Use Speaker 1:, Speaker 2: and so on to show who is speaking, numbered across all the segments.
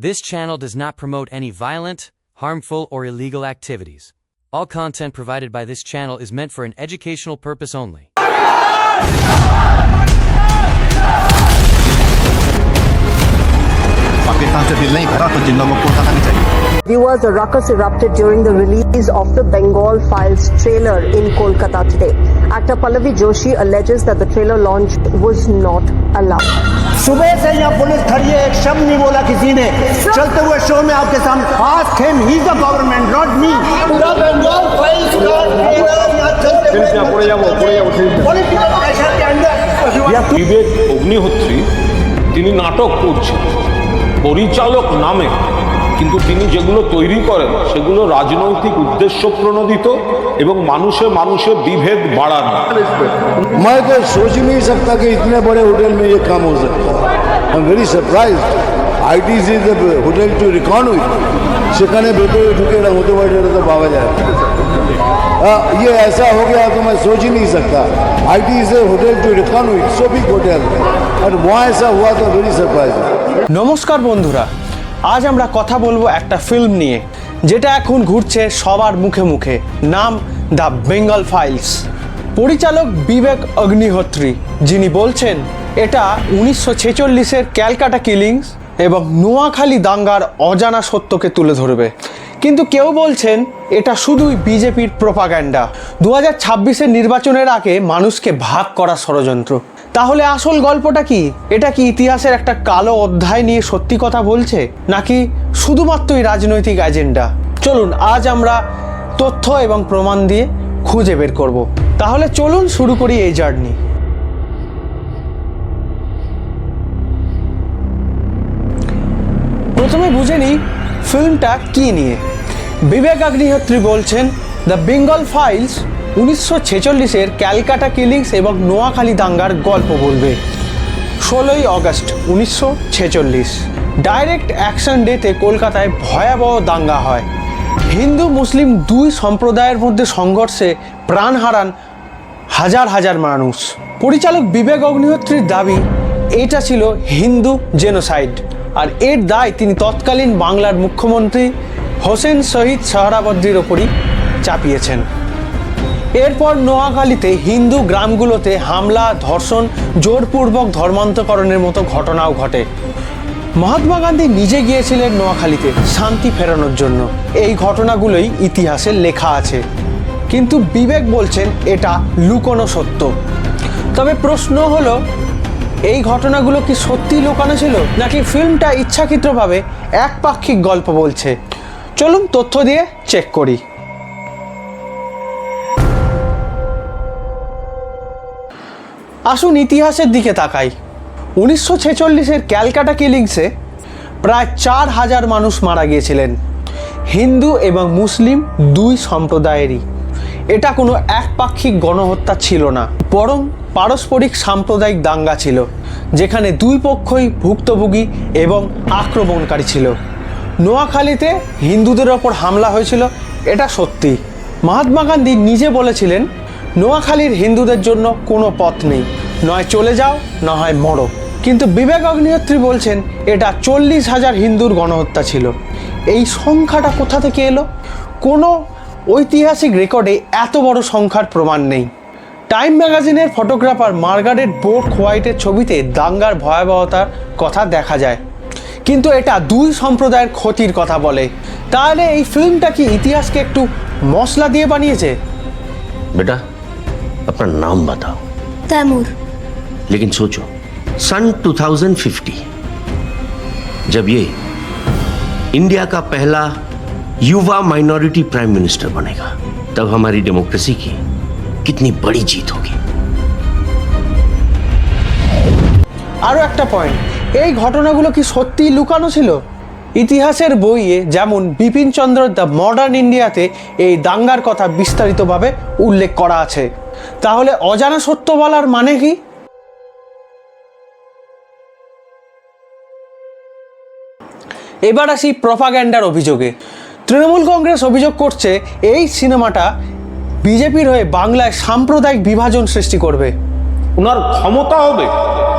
Speaker 1: This channel does not promote any violent, harmful, or illegal activities. All content provided by this channel is meant for an educational purpose only.
Speaker 2: Viewers, a ruckus erupted during the release of the Bengal Files trailer in Kolkata today. Actor Pallavi Joshi alleges that the trailer launch was not allowed.
Speaker 3: सुबह से यहाँ police खड़ी है एक शब्द नहीं बोला किसी ने चलते हुए शो में आपके सामने ask him he the government not me पूरा बंगाल फाइल्स का ट्रेलर यहाँ चलते हुए पॉलिटिकल प्रेशर के अंदर
Speaker 4: বিবেক অগ্নিহোত্রী তিনি নাটক করছেন পরিচালক নামে কিন্তু তিনি যেগুলো তৈরি করেন সেগুলো রাজনৈতিক উদ্দেশ্য প্রণোদিত এবং মানুষে মানুষে বিভেদ বাড়ানো
Speaker 5: मैं तो सोच ही नहीं सकता कि इतने बड़े होटल में ये काम हो सकता है I am very surprise it is the hotel to reckon with সেখানে ভেতরে ঢুকে এরা হতে পারে এটা তো পাওয়া যায় हाँ, ये ऐसा हो गया तो मैं सोच ही नहीं सकता it is a hotel to reckon with so big hotel और वहाँ ऐसा हुआ तो वेरी सरप्राइज
Speaker 6: নমস্কার বন্ধুরা আজ আমরা কথা বলব একটা ফিল্ম নিয়ে, যেটা এখন ঘুরছে সবার মুখে মুখে। নাম দ্য বেঙ্গল ফাইলস পরিচালক বিবেক অগ্নিহোত্রী, যিনি বলছেন, এটা উনিশশো ছেচল্লিশের ক্যালকাটা কিলিংস এবং নোয়াখালী দাঙ্গার অজানা সত্যকে তুলে ধরবে। কিন্তু কেউ বলছেন, এটা শুধুই বিজেপির প্রোপাগ্যান্ডা দু হাজার নির্বাচনের আগে মানুষকে ভাগ করা ষড়যন্ত্র। তাহলে আসল গল্পটা কি? এটা কি ইতিহাসের একটা কালো অধ্যায় নিয়ে সত্যি কথা বলছে? নাকি শুধুমাত্রই রাজনৈতিক এজেন্ডা চলুন, আজ আমরা তথ্য এবং প্রমাণ দিয়ে খুঁজে বের করব। তাহলে চলুন শুরু করি এই জার্নি প্রথমে বুঝে নিই ফিল্মটা কি নিয়ে। বিবেক অগ্নিহোত্রী বলছেন দ্য বেঙ্গল ফাইলস উনিশশো ছেচল্লিশের ক্যালকাটা কিলিংস এবং নোয়াখালী দাঙ্গার গল্প বলবে। ষোলোই অগস্ট উনিশশো ছেচল্লিশ। ডাইরেক্ট অ্যাকশন ডেতে কলকাতায় ভয়াবহ দাঙ্গা হয়। হিন্দু, মুসলিম দুই সম্প্রদায়ের মধ্যে সংঘর্ষে প্রাণ হারান হাজার হাজার মানুষ। পরিচালক বিবেক অগ্নিহোত্রীর দাবি, এটা ছিল হিন্দু জেনোসাইড। আর এর দায় তিনি তৎকালীন বাংলার মুখ্যমন্ত্রী হোসেন শহীদ সোহরাবর্দীর ওপরই চাপিয়েছেন। এরপর নোয়াখালীতে হিন্দু গ্রামগুলোতে হামলা, ধর্ষণ, জোরপূর্বক ধর্মান্তকরণের মতো ঘটনাও ঘটে। মহাত্মা গান্ধী নিজে গিয়েছিলেন নোয়াখালীতে শান্তি ফেরানোর জন্য। এই ঘটনাগুলোই ইতিহাসে লেখা আছে। কিন্তু বিবেক বলছেন এটা লুকোনো সত্য। তবে প্রশ্ন হলো, এই ঘটনাগুলো কি সত্যি লুকানো ছিল? নাকি ফিল্মটা ইচ্ছাকৃতভাবে একপাক্ষিক গল্প বলছে? চলুন তথ্য দিয়ে চেক করি। আসুন ইতিহাসের দিকে তাকাই। উনিশশো ছেচল্লিশের ক্যালকাটা কিলিংসে প্রায় চার হাজার মানুষ মারা গিয়েছিলেন। হিন্দু এবং মুসলিম দুই সম্প্রদায়েরই। এটা কোনো একপাক্ষিক গণহত্যা ছিল না, বরং পারস্পরিক সাম্প্রদায়িক দাঙ্গা ছিল, যেখানে দুই পক্ষই ভুক্তভোগী এবং আক্রমণকারী ছিল। নোয়াখালীতে হিন্দুদের ওপর হামলা হয়েছিল, এটা সত্যি। মহাত্মা গান্ধী নিজে বলেছিলেন নোয়াখালীর হিন্দুদের জন্য কোনো পথ নেই। নয় চলে যাও না হয় মরো। কিন্তু বিবেক অগ্নিহোত্রী বলছেন, এটা চল্লিশ হাজার হিন্দুর গণহত্যা ছিল। এই সংখ্যাটা কোথা থেকে এলো? কোনো ঐতিহাসিক রেকর্ডে এত বড় সংখ্যার প্রমাণ নেই। টাইম ম্যাগাজিনের ফটোগ্রাফার মার্গারেট বোর্ড হোয়াইটের ছবিতে দাঙ্গার ভয়াবহতার কথা দেখা যায়। কিন্তু এটা দুই সম্প্রদায়ের ক্ষতির কথা বলে। তাহলে এই ফিল্মটা কি ইতিহাসকে একটু মশলা দিয়ে বানিয়েছে?
Speaker 7: बेटा अपना नाम बताओ
Speaker 8: तैमूर
Speaker 7: लेकिन सोचो सन 2050 जब ये इंडिया का पहला युवा माइनॉरिटी प्राइम मिनिस्टर बनेगा तब हमारी डेमोक्रेसी की कितनी बड़ी जीत होगी
Speaker 6: আরও একটা পয়েন্ট এই ঘটনাগুলো কি সত্যিই লুকানো ছিল ইতিহাসের বইয়ে যেমন বিপিন চন্দ্র দ্য মডার্ন ইন্ডিয়াতে এই দাঙ্গার কথা বিস্তারিতভাবে উল্লেখ করা আছে তাহলে অজানা সত্য বলার মানে কি? এবার আসি প্রপাগ্যান্ডার অভিযোগে। তৃণমূল কংগ্রেস অভিযোগ করছে, এই সিনেমাটা বিজেপির হয়ে বাংলায় সাম্প্রদায়িক বিভাজন সৃষ্টি করবে।
Speaker 4: ওনার ক্ষমতা হবে।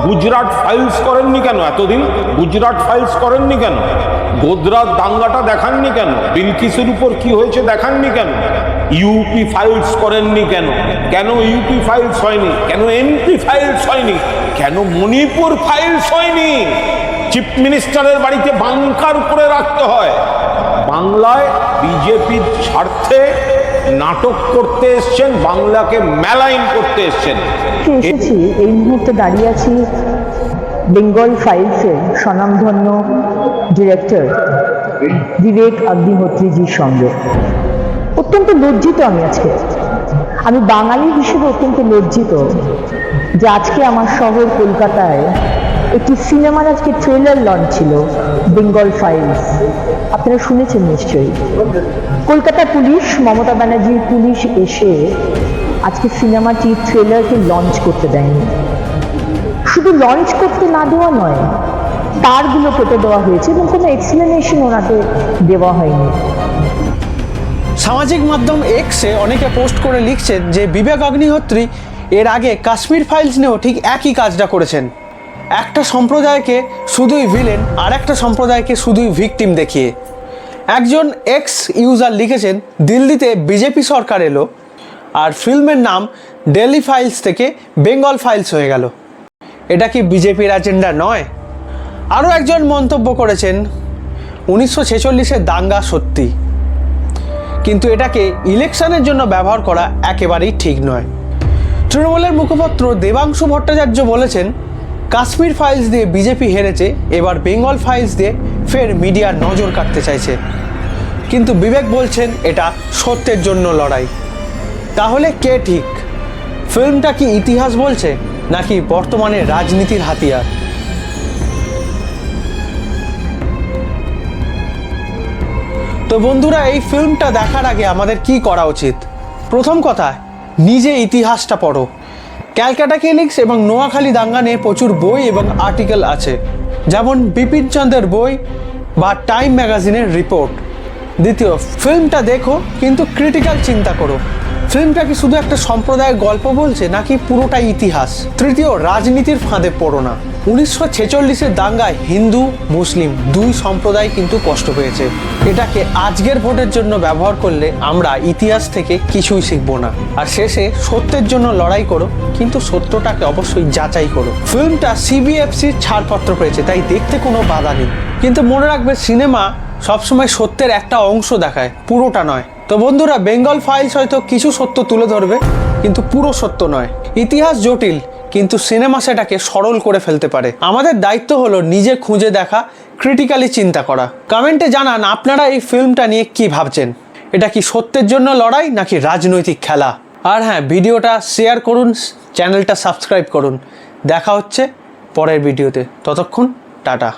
Speaker 4: গুজরাট ফাইলস করেননি কেন এতদিন? গুজরাট ফাইলস করেননি কেন? গোদরার দাঙ্গাটা দেখাননি কেন? বিলকিসের উপর কি হয়েছে দেখাননি কেন? ইউপি ফাইলস করেননি কেন? কেন ইউপি ফাইলস হয়নি? কেন এমপি ফাইলস হয়নি? কেন মণিপুর ফাইলস হয়নি? চিফ মিনিস্টারের বাড়িতে বাংকার করে রাখতে হয়। বাংলায় বিজেপির স্বার্থে নাটক করতে এসছেন, বাংলাকে মেলাইন করতে এসছেন।
Speaker 2: এসেছি, এই মুহূর্তে দাঁড়িয়ে আছি বেঙ্গল ফাইলসের স্বনামধন্য ডিরেক্টর বিবেক অগ্নিহোত্রীজির সঙ্গে। অত্যন্ত লজ্জিত আমি আজকে। আমি বাঙালি হিসেবে অত্যন্ত লজ্জিত যে আজকে আমার শহর কলকাতায় একটি সিনেমার আজকে ট্রেলার লঞ্চ ছিল বেঙ্গল ফাইলস আপনারা শুনেছেন নিশ্চয়ই। কলকাতা পুলিশ, মমতা ব্যানার্জির পুলিশ এসে আজকে সিনেমাটি ট্রেলারকে লঞ্চ করতে দেয়নি। শুধু লঞ্চ করতে না দেওয়া নয়, তারগুলো কেটে দেওয়া হয়েছে এবং কোনো এক্সপ্লেনেশন ওনাকে দেওয়া হয়নি।
Speaker 6: সামাজিক মাধ্যম এক্সে অনেকে পোস্ট করে লিখছেন যে বিবেক অগ্নিহোত্রী এর আগে কাশ্মীর ফাইলস নিয়েও ঠিক একই কাজটা করেছেন। একটা সম্প্রদায়কে শুধুই ভিলেন আর একটা সম্প্রদায়কে শুধুই ভিকটিম দেখিয়ে। একজন এক্স ইউজার লিখেছেন, দিল্লিতে বিজেপি সরকার এলো, আর ফিল্মের নাম ডেলি ফাইলস থেকে বেঙ্গল ফাইলস হয়ে গেল। এটা কি বিজেপির এজেন্ডা নয়? আরও একজন মন্তব্য করেছেন, উনিশশো ছেচল্লিশের দাঙ্গা সত্যি। কিন্তু এটাকে ইলেকশনের জন্য ব্যবহার করা একেবারেই ঠিক নয়। তৃণমূলের মুখপাত্র দেবাংশু ভট্টাচার্য বলেছেন, কাশ্মীর ফাইলস দিয়ে বিজেপি হেরেছে, এবার বেঙ্গল ফাইলস দিয়ে ফের মিডিয়ার নজর কাটতে চাইছে। কিন্তু বিবেক বলছেন, এটা সত্যের জন্য লড়াই। তাহলে কে ঠিক? ফিল্মটা কি ইতিহাস বলছে, নাকি বর্তমানে রাজনীতির হাতিয়ার? তো বন্ধুরা, এই ফিল্মটা দেখার আগে আমাদের কি করা উচিত? প্রথম কথা, নিজে ইতিহাসটা পড়ো। ক্যালকাটা কিলিংস এবং নোয়াখালী দাঙ্গা নিয়ে প্রচুর বই এবং আর্টিকেল আছে। যেমন বিপিন চন্দ্রের বই বা টাইম ম্যাগাজিনের রিপোর্ট। দ্বিতীয়, ফিল্মটা দেখো, কিন্তু ক্রিটিক্যাল চিন্তা করো। ফিল্মটা কি শুধু একটা সম্প্রদায়ের গল্প বলছে, নাকি পুরোটাই ইতিহাস? তৃতীয়, রাজনীতির ফাঁদে পড়ো না। উনিশশো ছেচল্লিশের দাঙ্গায় হিন্দু, মুসলিম দুই সম্প্রদায় কিন্তু কষ্ট পেয়েছে। এটাকে আজকের ভোটের জন্য ব্যবহার করলে আমরা ইতিহাস থেকে কিছুই শিখব না। আর শেষে সত্যের জন্য লড়াই করো, কিন্তু সত্যটাকে অবশ্যই যাচাই করো। ফিল্মটা সিবিএফসির ছাড়পত্র পেয়েছে, তাই দেখতে কোনো বাধা নেই। কিন্তু মনে রাখবে, সিনেমা সবসময় সত্যের একটা অংশ দেখায়, পুরোটা নয়। তো বন্ধুরা, বেঙ্গল ফাইলস হয়তো কিছু সত্য তুলে ধরবে, কিন্তু পুরো সত্য নয়। ইতিহাস জটিল কিন্তু সিনেমা সেটাকে সরল করে ফেলতে পারে। আমাদের দায়িত্ব হলো নিজে খুঁজে দেখা ক্রিটিক্যালি চিন্তা করা। কমেন্টে জানান, আপনারা এই ফিল্মটা নিয়ে কি ভাবছেন? এটা কি সত্যের জন্য লড়াই, নাকি রাজনৈতিক খেলা? আর হ্যাঁ ভিডিওটা শেয়ার করুন চ্যানেলটা সাবস্ক্রাইব করুন। দেখা হচ্ছে পরের ভিডিওতে। ততক্ষণ, টাটা।